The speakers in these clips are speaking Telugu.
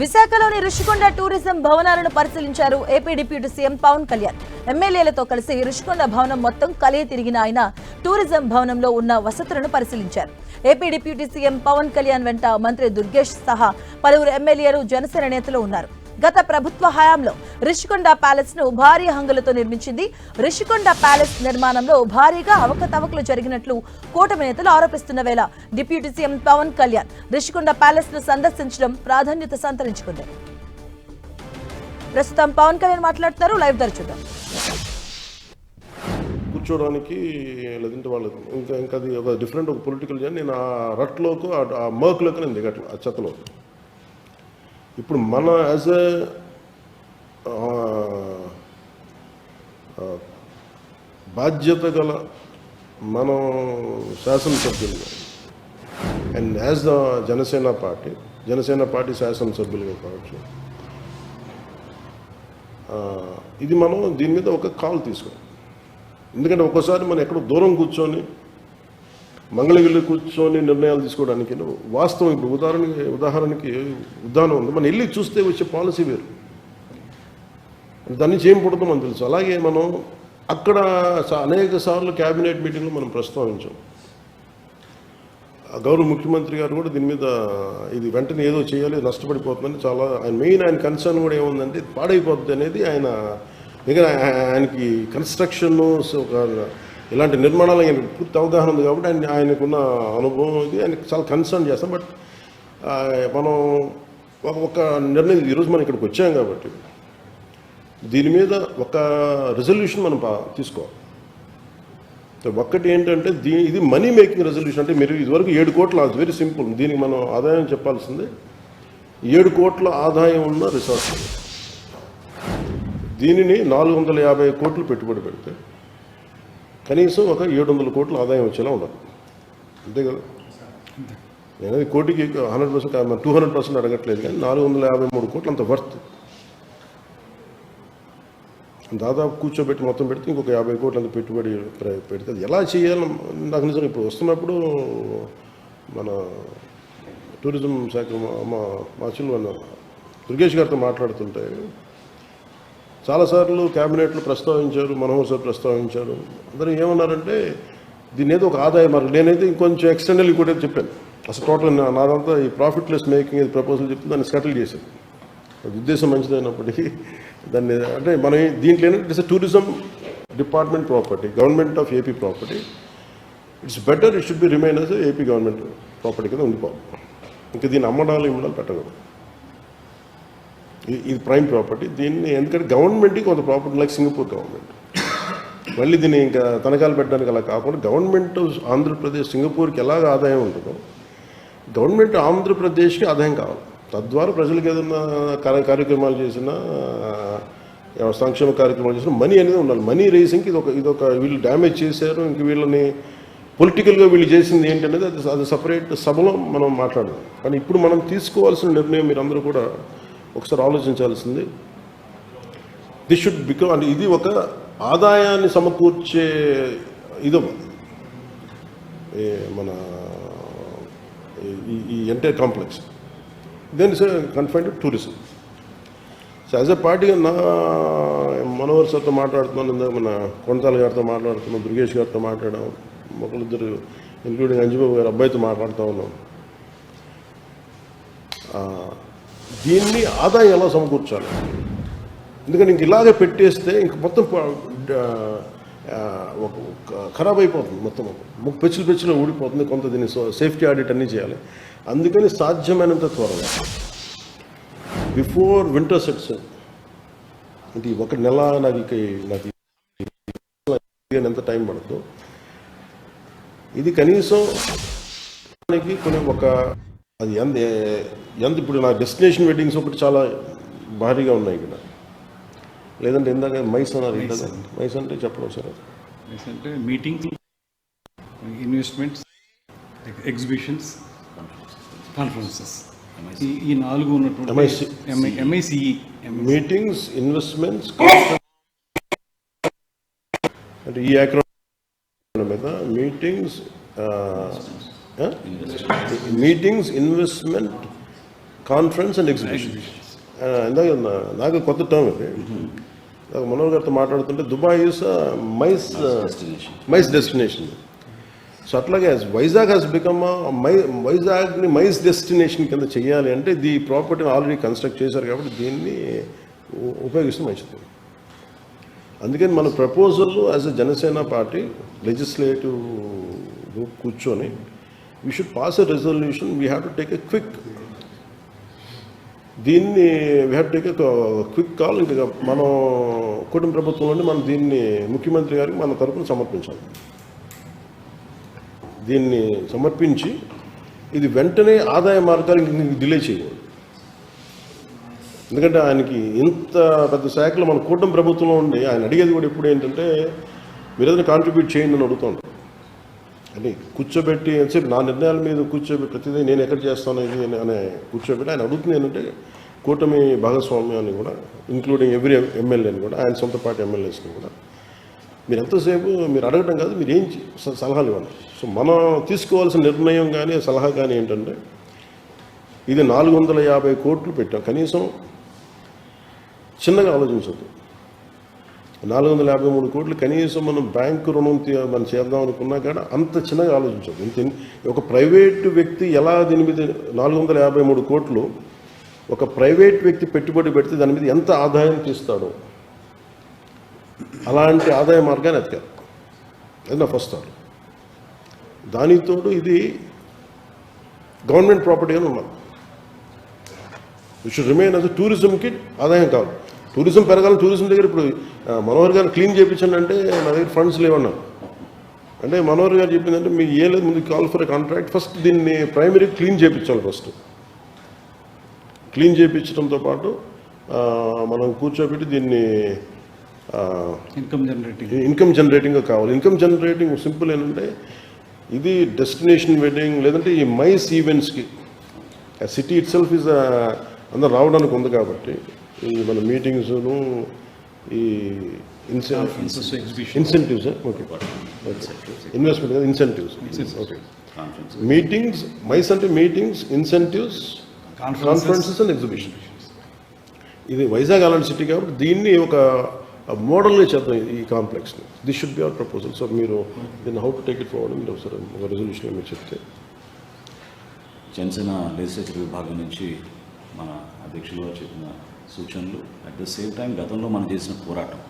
విశాఖలోని రుషికొండ టూరిజం భవనాలను పరిశీలించారు AP deputy CM Pawan Kalyan. ఎమ్మెల్యేలతో కలిసి రుషికొండ భవనం మొత్తం కలియ తిరిగిన ఆయన టూరిజం భవనంలో ఉన్న వసతులను పరిశీలించారు. AP deputy CM Pawan Kalyan వెంట మంత్రి దుర్గేష్ సహా పలువురు ఎమ్మెల్యేలు జనసేన నేతలు ఉన్నారు. గత ప్రభుత్వ హయాంలో రిషికొండ ప్యాలెస్ను భారీ హంగులతో నిర్మించింది. రిషికొండ ప్యాలెస్ నిర్మాణంలో భారీగా అవకతవకలు జరిగినట్లు కూటమి నేతలు ఆరోపిస్తున్న వేళ డిప్యూటీ సీఎం పవన్ కళ్యాణ్ రిషికొండ ప్యాలెస్ను సందర్శించడం ప్రాధాన్యత సంతరించుకుంది. ప్రస్తుతం పవన్ కళ్యాణ్ మాట్లాడుతున్నారు. లైవ్ ధర చూద్దాం. లేదంటే వాళ్ళు ఇంకా ఇంకా అది ఒక డిఫరెంట్ ఒక పొలిటికల్ నేను ఆ రట్లోకి ఆ- ఆ మర్క్లోకి నేను దిగట్లేదు ఆ చెత్తలో ఇప్పుడు మన యాజ్ ఎ బాధ్యత గల మనం శాసనసభ్యులుగా and as the Janasena party Janasena party శాసనసభ్యులుగా కావచ్చు ఇది మనం దీని మీద ఒక కాల్ తీసుకోవాలి. ఎందుకంటే ఒక్కోసారి మనం ఎక్కడో దూరం కూర్చొని మంగళగిరి కూర్చొని నిర్ణయాలు తీసుకోవడానికి వాస్తవం ఇప్పుడు ఉదాహరణకి ఉదాహరణకి ఉదాహరణ ఉంది. మనం వెళ్ళి చూస్తే వచ్చే పాలసీ వేరు. దాని నుంచి ఏం పుడతాం తెలుసు. అలాగే మనం అక్కడ అనేక సార్లు క్యాబినెట్ మీటింగ్లో మనం ప్రస్తావించాం. గౌరవ ముఖ్యమంత్రి గారు కూడా దీని మీద ఇది వెంటనే ఏదో చేయాలి నష్టపడిపోతుందని చాలా ఆయన మెయిన్ ఆయన కన్సర్న్ కూడా ఏముందంటే పాడైపోతుంది అనేది ఆయన ఎందుకంటే ఆయన- ఆయనకి కన్స్ట్రక్షన్ ఒక ఇలాంటి నిర్మాణాలు ఆయన పూర్తి అవగాహన ఉంది కాబట్టి ఆయన ఆయనకున్న అనుభవం ఇది. ఆయన చాలా కన్సర్న్ చేస్తాం. బట్ మనం ఒక ఒక నిర్ణయం ఈరోజు మనం ఇక్కడికి వచ్చాం కాబట్టి దీని మీద ఒక రెజల్యూషన్ మనం తీసుకోవాలి. ఒక్కటి ఏంటంటే దీ ఇది మనీ మేకింగ్ రెజల్యూషన్ అంటే మీరు ఇదివరకు ఏడు కోట్ల వెరీ సింపుల్ దీనికి మనం ఆదాయం చెప్పాల్సిందే ఏడు కోట్ల ఆదాయం ఉన్న రిసార్ట్ దీనిని నాలుగు వందల యాభై కోట్లు పెట్టుబడి పెడితే కనీసం ఒక ఏడు వందల కోట్ల ఆదాయం వచ్చేలా ఉండాలి. అంతే కదా? నేను కోటికి hundred percent two hundred percent అడగట్లేదు కానీ నాలుగు వందల యాభై మూడు కోట్లు అంత వర్త్ దాదాపు కూర్చోబెట్టి మొత్తం పెడితే ఇంకొక యాభై కోట్ల అంత పెట్టుబడి పెడితే అది ఎలా చేయాలి? నాకు నిజంగా ఇప్పుడు వస్తున్నప్పుడు మన టూరిజం శాఖ మా- మా మా చిన్న దుర్గేష్ గారితో మాట్లాడుతుంటే చాలాసార్లు క్యాబినెట్లు ప్రస్తావించారు మనోహర్ సార్ ప్రస్తావించారు. అందరూ ఏమన్నారంటే దీని ఏదో ఒక ఆదాయం మరి నేనైతే ఇంకొంచెం ఎక్స్టెండల్ కూడా చెప్పాను. అసలు టోటల్ నా- నాదంతా ఈ ప్రాఫిట్ లెస్ మేకింగ్ ఇది ప్రపోజల్ చెప్తే దాన్ని సెటిల్ చేశాను. అది ఉద్దేశం మంచిదైనప్పటికీ దాన్ని అంటే మనం దీంట్లో ఏంటంటే it's tourism department property government of AP property it's better it should be remain as AP government property కింద ఉండిపోవాలి. ఇంకా దీన్ని అమ్మడాలు ఇమ్మడాలు పెట్టకూడదు. ఇది- ఇది ప్రైమ్ ప్రాపర్టీ. దీన్ని ఎందుకంటే గవర్నమెంట్కి కొంత ప్రాపర్టీ లైక్ సింగపూర్ గవర్నమెంట్. మళ్ళీ దీన్ని ఇంకా తనఖాలు పెట్టడానికి అలా కాకుండా గవర్నమెంట్ ఆంధ్రప్రదేశ్ సింగపూర్కి ఎలాగ ఆదాయం ఉంటుందో గవర్నమెంట్ ఆంధ్రప్రదేశ్కి ఆదాయం కావాలి. తద్వారా ప్రజలకు ఏదైనా కార్య కార్యక్రమాలు చేసినా సంక్షేమ కార్యక్రమాలు చేసినా మనీ అనేది ఉండాలి. మనీ రేసింగ్కి ఇది ఒక ఇది ఒక వీళ్ళు డ్యామేజ్ చేశారు ఇంక వీళ్ళని పొలిటికల్గా వీళ్ళు చేసింది ఏంటనేది అది అది సపరేట్ సభలో మనం మాట్లాడదాం. కానీ ఇప్పుడు మనం తీసుకోవాల్సిన నిర్ణయం మీరందరూ కూడా ఒకసారి ఆలోచించాల్సింది. దిస్ షుడ్ బికమ్ అంటే ఇది ఒక ఆదాయాన్ని సమకూర్చే ఇది. మన ఈ- entire complex then is confined tourism so as a పార్టీగా నా మనోహర్ సార్తో మాట్లాడుతున్నాను మన కొంతాల గారితో మాట్లాడుతున్నాం దుర్గేష్ గారితో మాట్లాడాం ఒకళ్ళిద్దరు ఇంక్లూడింగ్ అంజుబాబు గారు అబ్బాయితో మాట్లాడుతూ ఉన్నాం. దీన్ని ఆదాయం ఎలా సమకూర్చాలి. ఎందుకంటే ఇంక ఇలాగే పెట్టేస్తే ఇంక మొత్తం ఒక ఖరాబ్ అయిపోతుంది మొత్తం. ముక్కు పెచ్చులు పెచ్చులు ఊడిపోతుంది కొంత దీన్ని సేఫ్టీ ఆడిట్ అన్నీ చేయాలి. అందుకని సాధ్యమైనంత త్వరగా. Before winter sets. అంటే ఒక నెల నాకు ఇక నాకు ఎంత టైం పడుతుందో. ఇది కనీసం కొన్ని ఒక అది ఎంత ఎంత ఇప్పుడు నా డెస్టినేషన్ వెడ్డింగ్స్ ఒకటి చాలా భారీగా ఉన్నాయి ఇక్కడ. లేదంటే ఇందాక మైస్ అన్నారు. మైస్ అంటే? చెప్పడం సార్. అంటే మీటింగ్స్ ఇన్వెస్ట్మెంట్స్ ఎగ్జిబిషన్స్ కాన్ఫరెన్సెస్ ఈ నాలుగు ఉన్నటువంటి. ఎంఐసిఈ మీటింగ్స్ ఇన్వెస్ట్మెంట్స్ అంటే ఈ మీద meetings meetings investment conference and exhibition ఇందాక నాకు కొత్త టర్మ్ ఇది. నాకు మనోహర్ గారితో మాట్లాడుతుంటే Dubai is MICE MICE destination so అట్లాగే వైజాగ్ హాస్ బికమ్ మై వైజాగ్ని మైస్ డెస్టినేషన్ కింద చేయాలి అంటే ది ప్రాపర్టీని ఆల్రెడీ కన్స్ట్రక్ట్ చేశారు కాబట్టి దీన్ని ఉపయోగిస్తే మంచిది. అందుకని మన proposal as a Janasena party legislative group కూర్చొని we should pass a resolution we have to take a quick దీన్ని we have take quick call ఇంకా మనం కుటుంబ ప్రభుత్వంలోనే మనం దీన్ని ముఖ్యమంత్రి గారికి మన తరపున సమర్పించాలి. దీన్ని సమర్పించి ఇది వెంటనే ఆదాయ మార్గానికి డిలే చేయకూడదు. ఎందుకంటే ఆయనకి ఇంత పెద్ద శాఖలో మన కూటమి ప్రభుత్వంలో ఉండి ఆయన అడిగేది కూడా ఎప్పుడు ఏంటంటే మీరు ఏదైనా కాంట్రిబ్యూట్ చేయండి అని అడుగుతుంటారు అని కూర్చోబెట్టి ఎంతసేపు నా నిర్ణయాల మీద కూర్చోబెట్టి ప్రతిదీ నేను ఎక్కడ చేస్తాను ఇది అనే కూర్చోబెట్టి ఆయన అడుగుతుంది ఏంటంటే కూటమి భాగస్వామ్యాన్ని కూడా ఇంక్లూడింగ్ ఎవ్రీ ఎమ్మెల్యేని కూడా ఆయన సొంత పార్టీ ఎమ్మెల్యేస్ని కూడా. మీరు ఎంతసేపు మీరు అడగడం కాదు మీరు ఏం సలహాలు ఇవ్వాలి. సో మనం తీసుకోవాల్సిన నిర్ణయం కానీ సలహా కానీ ఏంటంటే ఇది నాలుగు వందల యాభై కోట్లు పెట్టాం. కనీసం చిన్నగా ఆలోచించద్దు. నాలుగు వందల యాభై మూడు కోట్లు కనీసం మనం బ్యాంకు రుణం మనం చేద్దాం అనుకున్నా కానీ అంత చిన్నగా ఆలోచించాం ఇంత ఒక ప్రైవేటు వ్యక్తి ఎలా దీని మీద నాలుగు వందల యాభై మూడు కోట్లు ఒక ప్రైవేట్ వ్యక్తి పెట్టుబడి పెడితే దాని మీద ఎంత ఆదాయం తీస్తాడో? అలాంటి ఆదాయ మార్గాన్ని ఎత్తారు అది నా ఫస్ట్ థాట్. దానితోడు ఇది గవర్నమెంట్ ప్రాపర్టీ ప్రాపర్టీగానే ఉన్నది షుడ్ రిమైన్ అది టూరిజంకి ఆదాయం కావాలి. టూరిజం పెరగాలి టూరిజం దగ్గర ఇప్పుడు మనోహర్ గారు క్లీన్ చేయించండి అంటే నా దగ్గర ఫండ్స్ లేవన్నారు అంటే మనోహర్ గారు చెప్పిందంటే మీకు ఏ లేదు ముందు కాల్ ఫర్ కాంట్రాక్ట్. ఫస్ట్ దీన్ని ప్రైమరీ క్లీన్ చేయించాలి ఫస్ట్. క్లీన్ చేయించడంతో పాటు మనం కూర్చోబెట్టి దీన్ని ఇన్కమ్ జనరేటింగ్ ఇన్కమ్ జనరేటింగ్ కావాలి. ఇన్కమ్ జనరేటింగ్ సింపుల్ ఏంటంటే ఇది డెస్టినేషన్ వెడ్డింగ్ లేదంటే ఈ మైస్ ఈవెంట్స్కి సిటీ ఇట్ సెల్ఫ్ ఇస్ అందరు రావడానికి ఉంది కాబట్టి ఈ మన మీటింగ్స్ను ఈ ఎగ్జిబిషన్ ఇన్సెంటివ్స్ ఓకే ఇన్వెస్ట్మెంట్ కదా ఇన్సెంటివ్స్ ఓకే మీటింగ్స్ మైస్ అంటే meetings incentives conferences and exhibition ఇది వైజాగ్ అలాంటి సిటీ కాబట్టి దీన్ని ఒక మోడల్గా చేద్దాం ఈ కాంప్లెక్స్ని. This should be our proposal so మీరు దీన్ని how to take it forward మీరు ఒకసారి ఒక రెజల్యూషన్ మీరు చెప్తే. జనసేన లెజిస్లేచర్ విభాగం నుంచి మన అధ్యక్షులు గారు చెప్పిన సూచనలు. అట్ ద సేమ్ టైం గతంలో మనం చేసిన పోరాటం.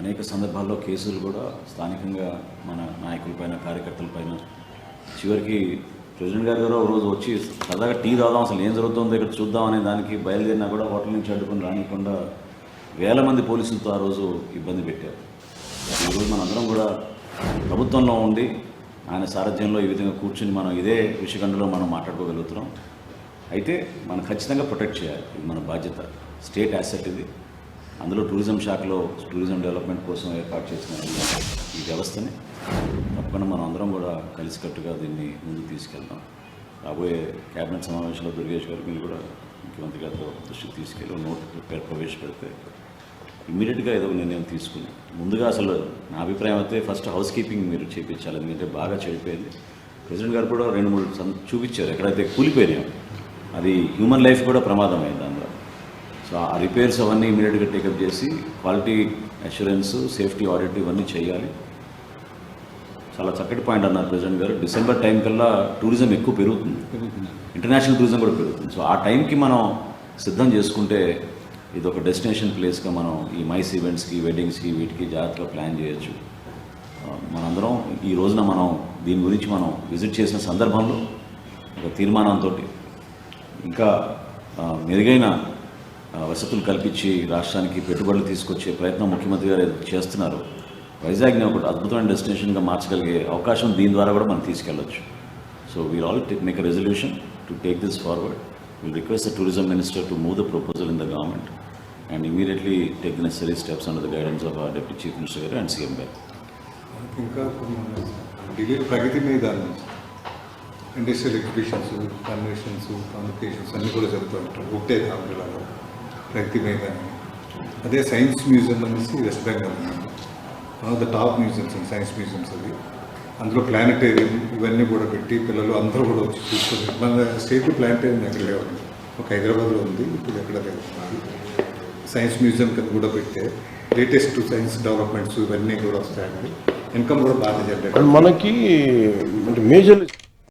అనేక సందర్భాల్లో కేసులు కూడా స్థానికంగా మన నాయకులపైన కార్యకర్తలపైన చివరికి ప్రెసిడెంట్ గారు గారు రోజు వచ్చి సరదాగా టీ తాగుదాం అసలు ఏం జరుగుతుందో? ఇక్కడ చూద్దాం అనే దానికి బయలుదేరినా కూడా హోటల్ నుంచి అడ్డుకుని రానికుండా వేల మంది పోలీసులతో ఆ రోజు ఇబ్బంది పెట్టారు. ఈరోజు మనందరం కూడా ప్రభుత్వంలో ఉండి ఆయన సారథ్యంలో ఈ విధంగా కూర్చుని మనం ఇదే విషయఖండలో మనం మాట్లాడుకోగలుగుతున్నాం. అయితే మనం ఖచ్చితంగా ప్రొటెక్ట్ చేయాలి. ఇది మన బాధ్యత. స్టేట్ యాసెట్ ఇది. అందులో టూరిజం శాఖలో టూరిజం డెవలప్మెంట్ కోసం ఏర్పాటు చేసిన ఈ వ్యవస్థని తప్పకుండా మనం అందరం కూడా కలిసికట్టుగా దీన్ని ముందుకు తీసుకెళ్దాం. రాబోయే కేబినెట్ సమావేశంలో దుర్గేష్ గారు మీరు కూడా ముఖ్యమంత్రి గారితో దృష్టికి తీసుకెళ్ళి నోట్ ప్రిపేర్ ప్రవేశపెడితే ఇమ్మీడియట్గా ఏదో నిర్ణయం తీసుకుని ముందుగా అసలు నా అభిప్రాయం అయితే ఫస్ట్ హౌస్ కీపింగ్ మీరు చేయించాలి ఎందుకంటే బాగా చెడిపోయింది. ప్రెసిడెంట్ గారు కూడా రెండు మూడు చూపించారు. ఎక్కడైతే కూలిపోయినాయి అది హ్యూమన్ లైఫ్ కూడా ప్రమాదం అయింది అందులో. సో ఆ రిపేర్స్ అవన్నీ ఇమీడియట్గా టేకప్ చేసి క్వాలిటీ అష్యూరెన్స్ సేఫ్టీ ఆడిట్ ఇవన్నీ చేయాలి. చాలా చక్కటి పాయింట్ అన్నారు ప్రెసిడెంట్ గారు. డిసెంబర్ టైం కల్లా టూరిజం ఎక్కువ పెరుగుతుంది. ఇంటర్నేషనల్ టూరిజం కూడా పెరుగుతుంది. సో ఆ టైంకి మనం సిద్ధం చేసుకుంటే ఇది ఒక డెస్టినేషన్ ప్లేస్గా మనం ఈ మైస్ ఈవెంట్స్కి వెడ్డింగ్స్కి వీటికి జాగ్రత్తగా ప్లాన్ చేయొచ్చు. మనందరం ఈ రోజున మనం దీని గురించి మనం విజిట్ చేసిన సందర్భంలో ఒక తీర్మానంతో ఇంకా మెరుగైన వసతులు కల్పించి రాష్ట్రానికి పెట్టుబడులు తీసుకొచ్చే ప్రయత్నం ముఖ్యమంత్రి గారు చేస్తున్నారు. వైజాగ్ని ఒక అద్భుతమైన డెస్టినేషన్గా మార్చగలిగే అవకాశం దీని ద్వారా కూడా మనం తీసుకెళ్ళొచ్చు. So we'll all make a resolution to take this forward will request the tourism minister to move the proposal in the government and immediately take the necessary steps under the guidance of deputy chief minister garu and CM garu ఇంకా ప్రగతి మీద ఇండస్ట్రియల్ ఎగ్జిబిషన్స్ కన్వెన్షన్స్ కమ్యూనికేషన్స్ అన్నీ కూడా జరుగుతూ ఉంటారు ఒకటే కాంగ్రెలాలో ప్రగతి మీద అదే సైన్స్ మ్యూజియం అనేసి West Bengal one of the top museums and science museums అది. అందులో ప్లానటేరియం ఇవన్నీ కూడా పెట్టి పిల్లలు అందరూ కూడా వచ్చి చూసుకొని మన స్టేట్ ప్లానటేరియం ఎక్కడ లేవండి ఒక హైదరాబాద్లో ఉంది ఇప్పుడు ఎక్కడ లేదు. సైన్స్ మ్యూజియం కింద కూడా పెట్టే లేటెస్ట్ సైన్స్ డెవలప్మెంట్స్ ఇవన్నీ కూడా వస్తాయండి. ఇన్కమ్ కూడా బాగా జనరేట్ మనకి అంటే మేజర్